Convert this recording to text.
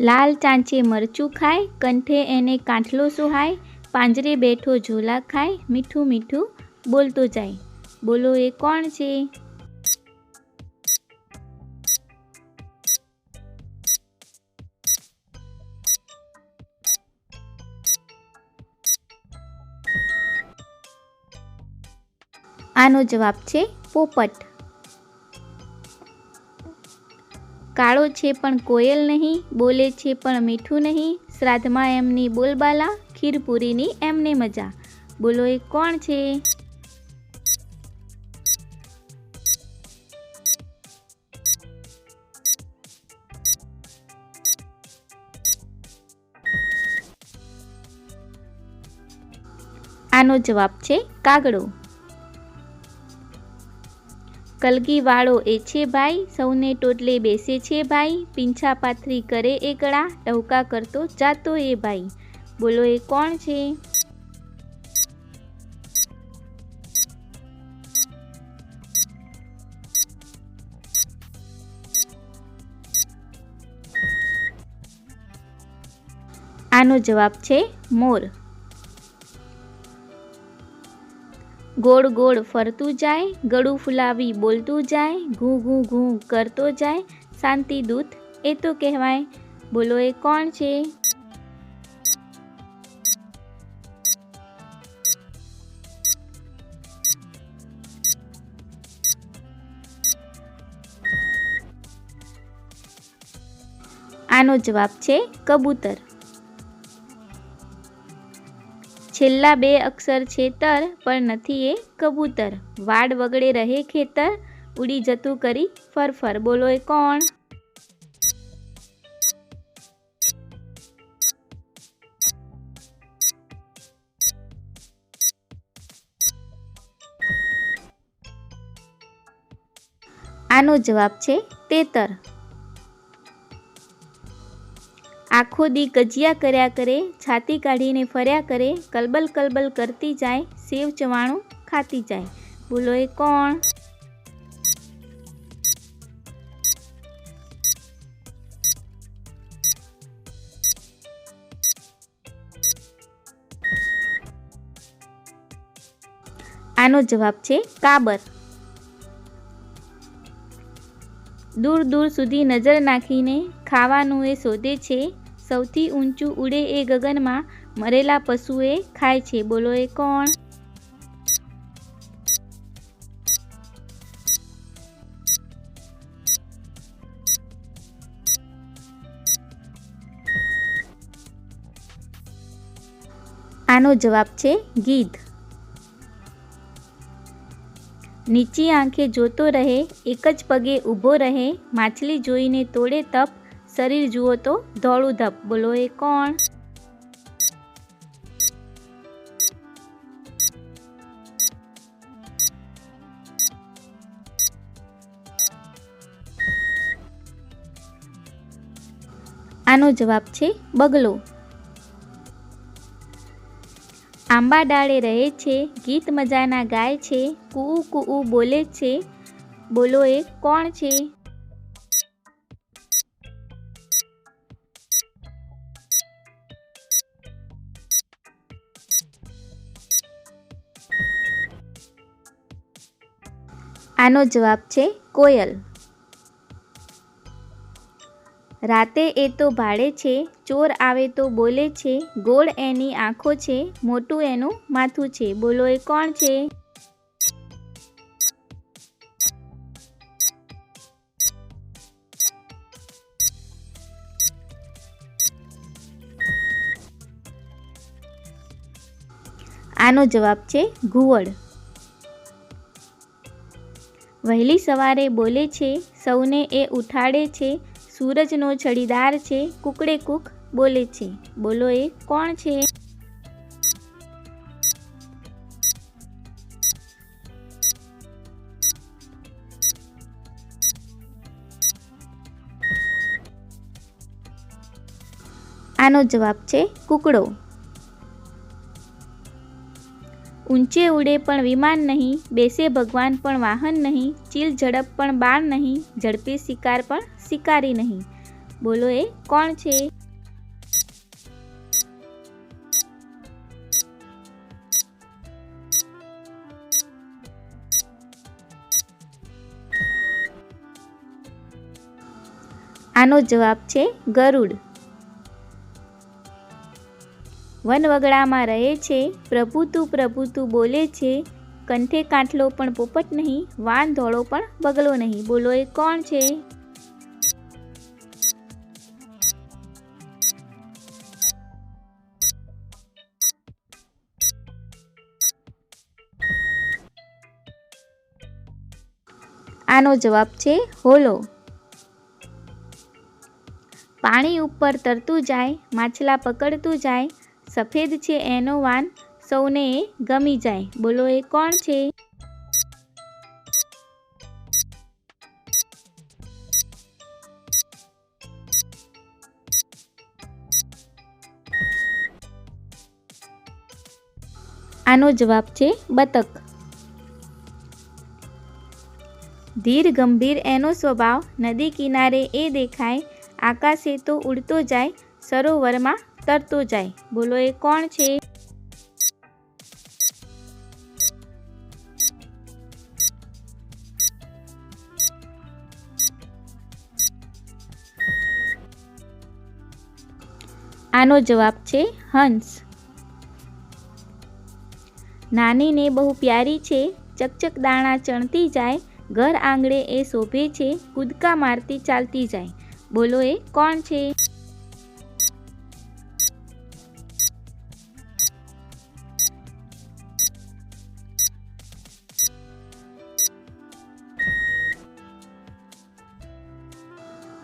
લાલ ચાંચે મરચું ખાય, કંઠે એને કાંઠલો સુહાય, પાંજરે બેઠો ઝોલા ખાય, મીઠું મીઠું બોલતો જાય. બોલો એ કોણ છે? આનો જવાબ છે પોપટ. કાળો છે પણ કોયલ નહીં, બોલે છે પણ મીઠું નહીં. શ્રાદ્ધમાં એમની બોલબાલા, ખીરપુરીની એમને મજા. બોલો એ કોણ છે? આનો જવાબ છે કાગડો. કલગી વાળો એ છે ભાઈ, સૌને ટોટલે બેસે છે ભાઈ, પીંછા પાથરી કરે એ ગળા કરતો જાતો એ ભાઈ. બોલો એ કોણ છે? આનો જવાબ છે મોર. ગોળ ગોળ ફરતું જાય, ગળું ફુલાવી બોલતું જાય, ઘૂ ઘૂ ઘૂ કરતો જાય. શાંતિ દૂત, એ તો કહેવાય. બોલો, એ કોણ છે? આનો જવાબ છે કબૂતર. છેલ્લા બે અક્ષર છે તર, પણ નથી એ કબૂતર. વાડ વગડે રહે ખેતર, ઉડી જતું કરી ફરફર. બોલો એ કોણ? આનો જવાબ છે તેતર. આખો દી ગજિયા કર્યા કરે, છાતી કાઢીને ફર્યા કરે, કલબલ કલબલ કરતી જાય, સેવ ચવાણું ખાતી જાય. બોલો એ કોણ? આનો જવાબ છે કાબર. દૂર દૂર સુધી નજર નાખીને ખાવાનું એ શોધે છે સૌથી ઊંચું ઉડે એ ગગનમાં મરેલા પશુએ ખાય છે. બોલો એ કોણ? આનો જવાબ છે ગીધ. નીચી આંખે જોતો રહે, એક જ પગે ઊભો રહે, માછલી જોઈને તોડે તપ શરીર જુઓ તો ધોળું ધપ બોલો, એ કોણ? આનો જવાબ છે બગલો. આંબા ડાળે રહે છે, ગીત મજાના ગાય છે, કુ કુ, બોલે છે. બોલો, એ કોણ છે? આનો જવાબ છે કોયલ. રાતે એ તો ભાડે છે, ચોર આવે તો બોલે છે, ગોળ એની આંખો છે, મોટું એનું માથું છે, બોલો એ કોણ છે? આનો જવાબ છે ઘુવડ. વહેલી સવારે બોલે છે, સૌને એ ઉઠાડે છે, સૂરજનો છડીદાર છે, કુકડે કુક બોલે છે. બોલો એ કોણ છે? આનો જવાબ છે, કુકડો. ઊંચે ઉડે પણ વિમાન નહીં, બેસે ભગવાન પણ વાહન નહીં, ચીલ ઝડપ પણ બાણ નહીં, ઝડપી શિકાર પણ શિકારી નહીં. બોલો એ કોણ છે? આનો જવાબ છે ગરુડ. વનવગડામાં રહે છે પ્રભુ તું પ્રભુ તું બોલે છે, કંઠે કાંઠલો પણ પોપટ નહીં, વાન ધોળો પણ બગલો નહીં. બોલો, એ કોણ છે? આનો જવાબ છે, હોલો. પાણી ઉપર તરતું જાય, માછલા પકડતું જાય સફેદ છે એનો વાન સૌને ગમી જાય. બોલો એ કોણ છે? આનો જવાબ છે બતક. ધીર ગંભીર એનો સ્વભાવ, નદી કિનારે એ દેખાય, આકાશે તો ઉડતો જાય, સરોવરમાં તરતો જાય. બોલો, એ કોણ છે? આનો જવાબ છે હંસ. નાની ને બહુ પ્યારી છે, ચકચક દાણા ચણતી જાય, ઘર આંગળે એ શોભે છે, કૂદકા મારતી ચાલતી જાય. બોલો, એ કોણ છે?